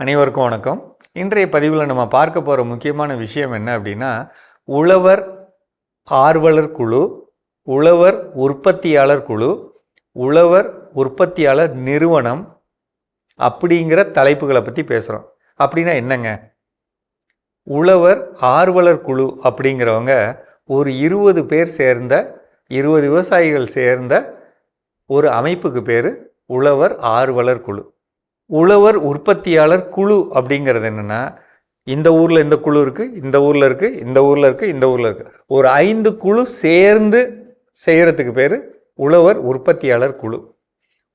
அனைவருக்கும் வணக்கம். இன்றைய பதிவில் நம்ம பார்க்க போகிற முக்கியமான விஷயம் என்ன அப்படின்னா உழவர் ஆர்வலர் குழு உழவர் உற்பத்தியாளர் குழு உழவர் உற்பத்தியாளர் நிறுவனம் அப்படிங்கிற தலைப்புகளை பற்றி பேசுகிறோம் அப்படின்னா என்னங்க? உழவர் ஆர்வலர் குழு அப்படிங்கிறவங்க ஒரு இருபது பேர் சேர்ந்த இருபது விவசாயிகள் சேர்ந்த ஒரு அமைப்புக்கு பேர் உழவர் ஆர்வலர் குழு. உழவர் உற்பத்தியாளர் குழு அப்படிங்கிறது என்னென்னா இந்த ஊரில் இந்த குழு இருக்குது இந்த ஊரில் இருக்குது இந்த ஊரில் இருக்குது இந்த ஊரில் இருக்குது ஒரு ஐந்து குழு சேர்ந்து செய்கிறதுக்கு பேர் உழவர் உற்பத்தியாளர் குழு.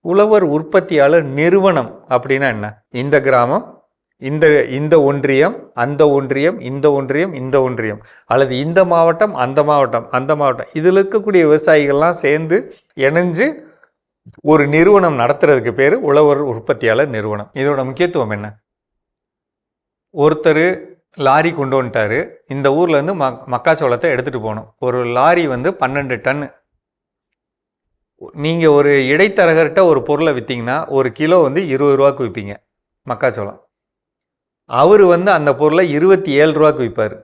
உழவர் உற்பத்தியாளர் நிறுவனம் அப்படின்னா என்ன? இந்த கிராமம் இந்த இந்த ஒன்றியம் அந்த ஒன்றியம் இந்த ஒன்றியம் இந்த ஒன்றியம். அல்லது இந்த மாவட்டம் அந்த மாவட்டம் அந்த மாவட்டம். இதில் இருக்கக்கூடிய விவசாயிகள்லாம் சேர்ந்து இணைஞ்சு ஒரு நிறுவனம் நடத்துறதுக்கு பேர் உழவர் உற்பத்தியாளர் நிறுவனம். இதோட முக்கியத்துவம் என்ன? ஒருத்தர் லாரி கொண்டு வந்துட்டாரு. இந்த ஊர்லேருந்து மக் மக்காச்சோளத்தை எடுத்துகிட்டு போகணும். ஒரு லாரி வந்து பன்னெண்டு டன்னு நீங்கள் ஒரு இடைத்தரகர்கிட்ட ஒரு பொருளை விற்றீங்கன்னா ஒரு கிலோ வந்து இருபது ரூபாய்க்கு விற்பீங்க மக்காச்சோளம். அவர் வந்து அந்த பொருளை இருபத்தி ஏழு ரூபாய்க்கு விற்பார்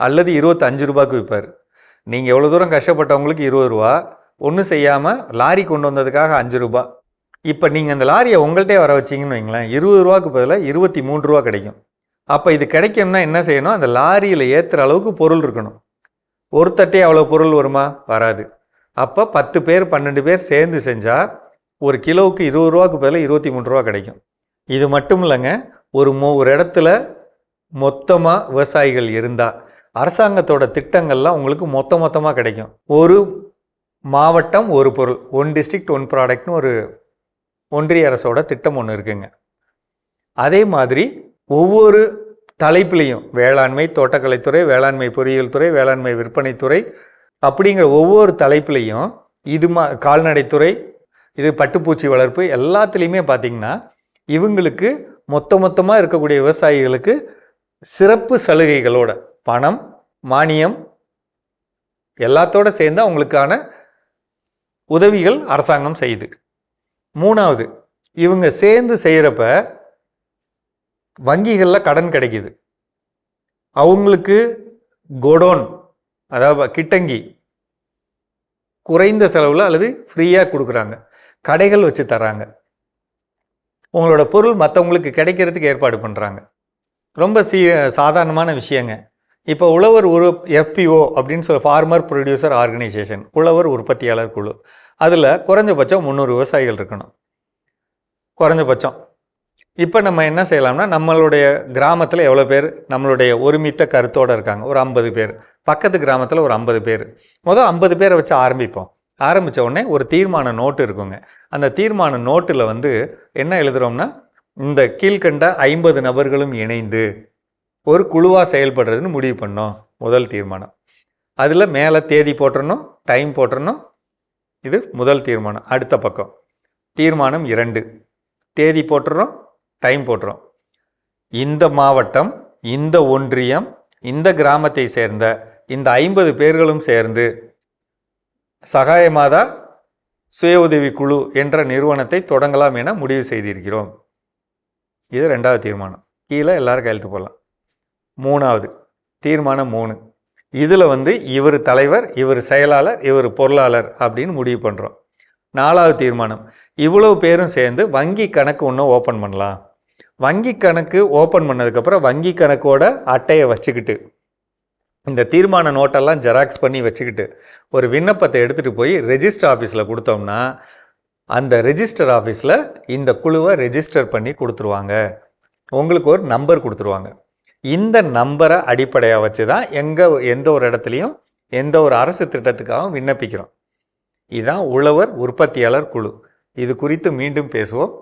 அல்லது இருபத்தஞ்சு ரூபாய்க்கு விற்பார் நீங்கள் எவ்வளோ தூரம் கஷ்டப்பட்டவங்களுக்கு இருபது ரூபா ஒன்றும் செய்யாமல் லாரி கொண்டு வந்ததுக்காக அஞ்சு ரூபா. இப்போ நீங்கள் அந்த லாரியை உங்கள்கிட்டே வர வச்சிங்கன்னு வைங்களேன் இருபது ரூபாக்கு பதிலாக இருபத்தி மூணு ரூபா கிடைக்கும். அப்போ இது கிடைக்கும்னா என்ன செய்யணும்? அந்த லாரியில் ஏற்றுற அளவுக்கு பொருள் இருக்கணும். ஒருத்தட்டே அவ்வளோ பொருள் வருமா? வராது. அப்போ பத்து பேர் பன்னெண்டு பேர் சேர்ந்து செஞ்சால் ஒரு கிலோவுக்கு இருபது ரூபாக்கு பதிலாக இருபத்தி மூணு ரூபா கிடைக்கும். இது மட்டும் இல்லைங்க ஒரு மோ ஒரு இடத்துல மொத்தமாக விவசாயிகள் இருந்தால் அரசாங்கத்தோட திட்டங்கள்லாம் உங்களுக்கு மொத்த மொத்தமாக கிடைக்கும். ஒரு மாவட்டம் ஒரு பொருள் ஒன் டிஸ்ட்ரிக்ட் ஒன் ப்ராடக்ட்னு ஒரு ஒன்றிய அரசோட திட்டம் ஒன்று இருக்குங்க. அதே மாதிரி ஒவ்வொரு தலைப்புலேயும் வேளாண்மை தோட்டக்கலைத்துறை வேளாண்மை பொறியியல் துறை வேளாண்மை விற்பனைத்துறை அப்படிங்கிற ஒவ்வொரு தலைப்பிலையும் இது மா கால்நடைத்துறை இது பட்டுப்பூச்சி வளர்ப்பு எல்லாத்துலேயுமே பார்த்திங்கன்னா இவங்களுக்கு மொத்த மொத்தமாக இருக்கக்கூடிய விவசாயிகளுக்கு சிறப்பு சலுகைகளோட பணம் மானியம் எல்லாத்தோட சேர்ந்து அவங்களுக்கான உதவிகள் அரசாங்கம் செய்யுது மூணாவது இவங்க சேர்ந்து செய்கிறப்ப வங்கிகளில் கடன் கிடைக்குது. அவங்களுக்கு கொடோன் அதாவது கிட்டங்கி குறைந்த செலவில் அல்லது ஃப்ரீயாக கொடுக்குறாங்க. கடைகள் வச்சு தராங்க உங்களோட பொருள் மற்றவங்களுக்கு கிடைக்கிறதுக்கு ஏற்பாடு பண்ணுறாங்க ரொம்ப சீ சாதாரணமான விஷயங்க. இப்போ உழவர் உரு எஃபிஓ அப்படின்னு சொல்ல ஃபார்மர் ப்ரொடியூசர் ஆர்கனைசேஷன் உழவர் உற்பத்தியாளர் குழு. அதில் குறைஞ்சபட்சம் முந்நூறு விவசாயிகள் இருக்கணும். குறைஞ்சபட்சம். இப்போ நம்ம என்ன செய்யலாம்னா நம்மளுடைய கிராமத்தில் எவ்வளோ பேர் நம்மளுடைய ஒருமித்த கருத்தோடு இருக்காங்க. ஒரு ஐம்பது பேர். பக்கத்து கிராமத்தில் ஒரு ஐம்பது பேர். முதல் ஐம்பது பேரை வச்சு ஆரம்பிப்போம். ஆரம்பித்த உடனே ஒரு தீர்மான நோட்டு இருக்குங்க. அந்த தீர்மான நோட்டில் வந்து என்ன எழுதுகிறோம்னா இந்த கீழ்கண்ட ஐம்பது நபர்களும் இணைந்து ஒரு குழுவாக செயல்படுறதுன்னு முடிவு பண்ணோம் முதல் தீர்மானம். அதில் மேலே தேதி போட்டுறணும் டைம் போட்டுறணும் இது முதல் தீர்மானம். அடுத்த பக்கம். தீர்மானம் இரண்டு. தேதி போட்டுறோம் டைம் போட்டுறோம். இந்த மாவட்டம் இந்த ஒன்றியம் இந்த கிராமத்தை சேர்ந்த இந்த ஐம்பது பேர்களும் சேர்ந்து சகாயமாதா சுய உதவி குழு என்ற நிறுவனத்தை தொடங்கலாம் என முடிவு செய்திருக்கிறோம். இது ரெண்டாவது தீர்மானம். கீழே எல்லோரும் கையெழுத்து போடலாம். மூணாவது தீர்மானம் மூணு. இதில் வந்து இவர் தலைவர் இவர் செயலாளர் இவர் பொருளாளர் அப்படின்னு முடிவு பண்ணுறோம் நாலாவது தீர்மானம் இவ்வளவு பேரும் சேர்ந்து வங்கி கணக்கு ஒன்று ஓப்பன் பண்ணலாம். வங்கி கணக்கு ஓப்பன் பண்ணதுக்கப்புறம் வங்கி கணக்கோட அட்டையை வச்சுக்கிட்டு இந்த தீர்மான நோட்டெல்லாம் ஜெராக்ஸ் பண்ணி வச்சுக்கிட்டு ஒரு விண்ணப்பத்தை எடுத்துகிட்டு போய் ரெஜிஸ்டர் ஆஃபீஸில் கொடுத்தோம்னா அந்த ரெஜிஸ்டர் ஆஃபீஸில் இந்த குழுவை ரெஜிஸ்டர் பண்ணி கொடுத்துருவாங்க. உங்களுக்கு ஒரு நம்பர் கொடுத்துருவாங்க. இந்த நம்பரை அடிப்படையாக வச்சு தான் எங்கே எந்த ஒரு இடத்துலையும் எந்த ஒரு அரசு திட்டத்துக்காகவும் விண்ணப்பிக்கிறோம். இதுதான் உழவர் உற்பத்தியாளர் குழு. இது குறித்து மீண்டும் பேசுவோம்.